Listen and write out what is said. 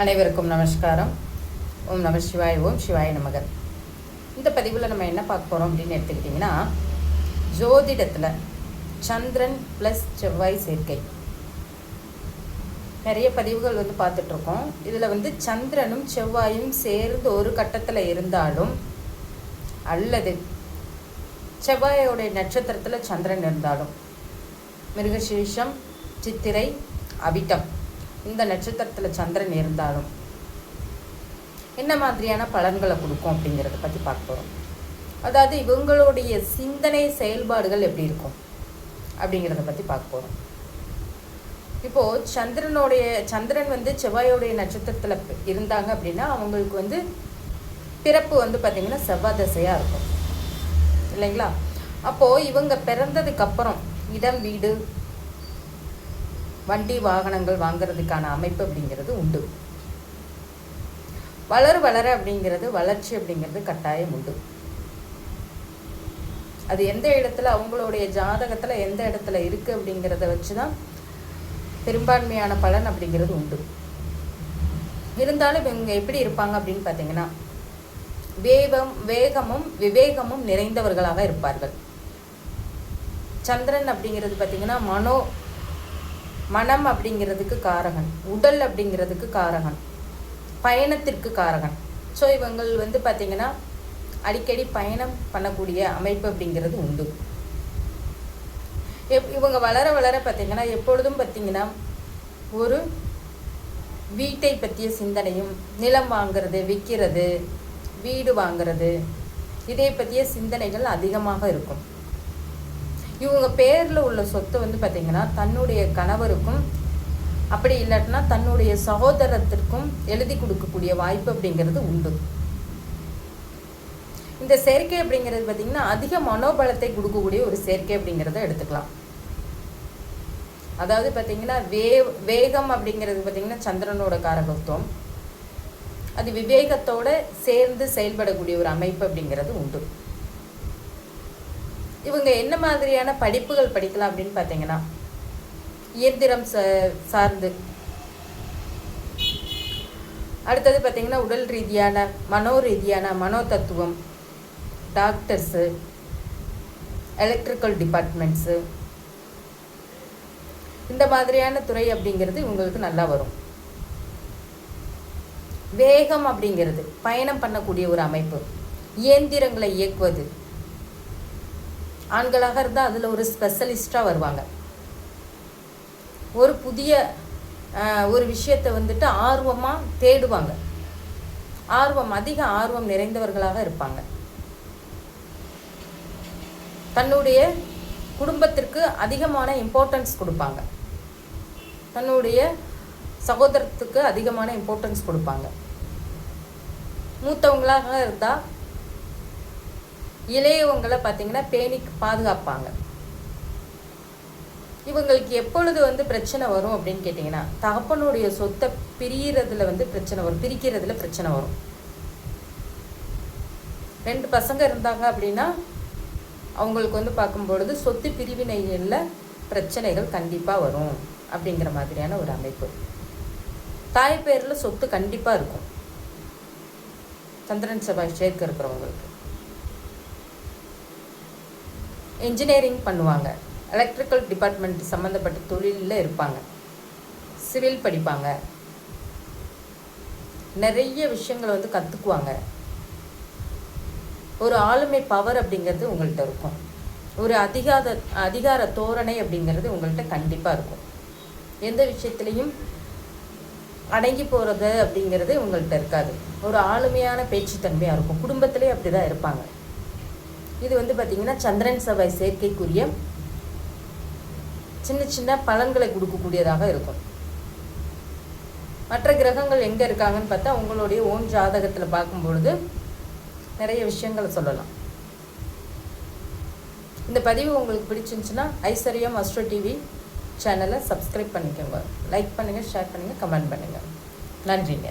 அனைவருக்கும் நமஸ்காரம். ஓம் நம சிவாய் ஓம் சிவாய நமகர் இந்த பதிவில் நம்ம என்ன பார்க்க போகிறோம் அப்படின்னு எடுத்துக்கிட்டிங்கன்னா ஜோதிடத்தில் சந்திரன் ப்ளஸ் செவ்வாய் சேர்க்கை. நிறைய பதிவுகள் வந்து பார்த்துட்ருக்கோம். இதில் வந்து சந்திரனும் செவ்வாயும் சேர்ந்து ஒரு கட்டத்தில் இருந்தாலும் அல்லது செவ்வாயோடைய நட்சத்திரத்தில் சந்திரன் இருந்தாலும் மிருகசீஷம் சித்திரை அவிட்டம். இந்த நட்சத்திரத்தில் சந்திரன் இருந்தாலும் என்ன மாதிரியான பலன்களை கொடுக்கும் அப்படிங்கிறத பற்றி பார்க்க போகிறோம் அதாவது இவங்களுடைய சிந்தனை செயல்பாடுகள் எப்படி இருக்கும் அப்படிங்கிறத பற்றி பார்க்க போகிறோம் இப்போது சந்திரனுடைய சந்திரன் வந்து செவ்வாயோடைய நட்சத்திரத்தில் இருந்தாங்க அப்படின்னா அவங்களுக்கு வந்து பிறப்பு வந்து பார்த்திங்கன்னா செவ்வாய் தசையாக இருக்கும். இல்லைங்களா? அப்போது இவங்க பிறந்ததுக்கப்புறம் இடம் வீடு வண்டி வாகனங்கள் வாங்குறதுக்கான அமைப்பு அப்படிங்கிறது உண்டு. வளர வளர அப்படிங்கிறது வளர்ச்சி அப்படிங்கிறது கட்டாயம் உண்டு. அது எந்த இடத்துல அவங்களுடைய ஜாதகத்தில் எந்த இடத்துல இருக்குது அப்படிங்கிறத வச்சு தான் பெரும்பான்மையான பலன் அப்படிங்கிறது உண்டு. இருந்தாலும் இவங்க எப்படி இருப்பாங்க அப்படின்னு பார்த்தீங்கன்னா வேகம் வேகமும் விவேகமும் நிறைந்தவர்களாக இருப்பார்கள். சந்திரன் அப்படிங்கிறது பார்த்தீங்கன்னா மனோ மனம் அப்படிங்கிறதுக்கு காரகன் உடல் அப்படிங்கிறதுக்கு காரகன் பயணத்திற்கு காரகன். ஸோ இவங்கள் வந்து பார்த்திங்கன்னா அடிக்கடி பயணம் பண்ணக்கூடிய அமைப்பு அப்படிங்கிறது உண்டு. எப் இவங்க வளர வளர பார்த்திங்கன்னா எப்பொழுதும் பார்த்திங்கன்னா ஒரு வீட்டை பற்றிய சிந்தனையும் நிலம் வாங்கிறது விற்கிறது வீடு வாங்கிறது இதை பற்றிய சிந்தனைகள் அதிகமாக இருக்கும். இவங்க பேரில் உள்ள சொத்து வந்து பார்த்திங்கன்னா தன்னுடைய கணவருக்கும் அப்படி இல்லாட்டினா தன்னுடைய சகோதரத்திற்கும் எழுதி கொடுக்கக்கூடிய வாய்ப்பு அப்படிங்கிறது உண்டு. இந்த சேர்க்கை அப்படிங்கிறது பார்த்திங்கன்னா அதிக மனோபலத்தை கொடுக்கக்கூடிய ஒரு சேர்க்கை அப்படிங்கிறத எடுத்துக்கலாம். அதாவது பார்த்திங்கன்னா வே வேகம் அப்படிங்கிறது பார்த்திங்கன்னா சந்திரனோட காரகத்துவம். அது விவேகத்தோடு சேர்ந்து செயல்படக்கூடிய ஒரு அமைப்பு அப்படிங்கிறது உண்டு. இவங்க என்ன மாதிரியான படிப்புகள் படிக்கலாம் அப்படின்னு பார்த்தீங்கன்னா இயந்திரம் சார்ந்து. அடுத்தது பார்த்தீங்கன்னா உடல் ரீதியான மனோ ரீதியான மனோ தத்துவம் டாக்டர்ஸு எலக்ட்ரிக்கல் டிபார்ட்மெண்ட்ஸு இந்த மாதிரியான துறை அப்படிங்கிறது இவங்களுக்கு நல்லா வரும். வேகம் அப்படிங்கிறது பயணம் பண்ணக்கூடிய ஒரு அமைப்பு. இயந்திரங்களை இயக்குவது. ஆண்களாக இருந்தால் அதில் ஒரு ஸ்பெஷலிஸ்டாக வருவாங்க. ஒரு புதிய ஒரு விஷயத்தை வந்துட்டு ஆர்வமாக தேடுவாங்க. ஆர்வம் அதிக ஆர்வம் நிறைந்தவர்களாக இருப்பாங்க. தன்னுடைய குடும்பத்திற்கு அதிகமான இம்பார்ட்டன்ஸ் கொடுப்பாங்க. தன்னுடைய சகோதரத்துக்கு அதிகமான இம்பார்ட்டன்ஸ் கொடுப்பாங்க. மூத்தவங்களாக இருந்தால் இளையவங்களை பார்த்தீங்கன்னா பேணி பாதுகாப்பாங்க. இவங்களுக்கு எப்பொழுது வந்து பிரச்சனை வரும் அப்படின்னு கேட்டிங்கன்னா தகப்பனுடைய சொத்தை பிரியறதுல வந்து பிரச்சனை வரும் பிரிக்கிறதுல பிரச்சனை வரும். ரெண்டு பசங்க இருந்தாங்க அப்படின்னா அவங்களுக்கு வந்து பார்க்கும்பொழுது சொத்து பிரிவினைகளில் பிரச்சனைகள் கண்டிப்பாக வரும் அப்படிங்கிற மாதிரியான ஒரு அமைப்பு. தாய் பேரில் சொத்து கண்டிப்பாக இருக்கும். சந்திரன் செவ்வாய் சேர்க்க இருக்கிறவங்களுக்கு. இன்ஜினியரிங் பண்ணுவாங்க. எலக்ட்ரிக்கல் டிபார்ட்மெண்ட் சம்மந்தப்பட்ட தொழிலில் இருப்பாங்க. சிவில் படிப்பாங்க. நிறைய விஷயங்களை வந்து கற்றுக்குவாங்க ஒரு ஆளுமை பவர் அப்படிங்கிறது உங்கள்கிட்ட இருக்கும். ஒரு அதிகார அதிகார தோரணை அப்படிங்கிறது உங்கள்கிட்ட கண்டிப்பாக இருக்கும். எந்த விஷயத்துலையும் அடங்கி போகிறது அப்படிங்கிறது உங்கள்கிட்ட இருக்காது. ஒரு ஆளுமையான பேச்சுத்தன்மையாக இருக்கும். குடும்பத்திலே அப்படி தான் இருப்பாங்க. இது வந்து பார்த்திங்கன்னா சந்திரன் செவ்வாய் சேர்க்கைக்குரிய சின்ன சின்ன பலன்களை கொடுக்கக்கூடியதாக இருக்கும். மற்ற கிரகங்கள் எங்கே இருக்காங்கன்னு பார்த்தா உங்களுடைய ஓன் ஜாதகத்தில் பார்க்கும்பொழுது நிறைய விஷயங்களை சொல்லலாம். இந்த பதிவு உங்களுக்கு பிடிச்சிருந்துச்சுன்னா ஐஸ்வர்யம் அஸ்ட்ரோ டிவி சேனலை சப்ஸ்கிரைப் பண்ணிக்கோங்க. லைக் பண்ணுங்கள் ஷேர் பண்ணுங்கள் கமெண்ட் பண்ணுங்கள் நன்றிங்க.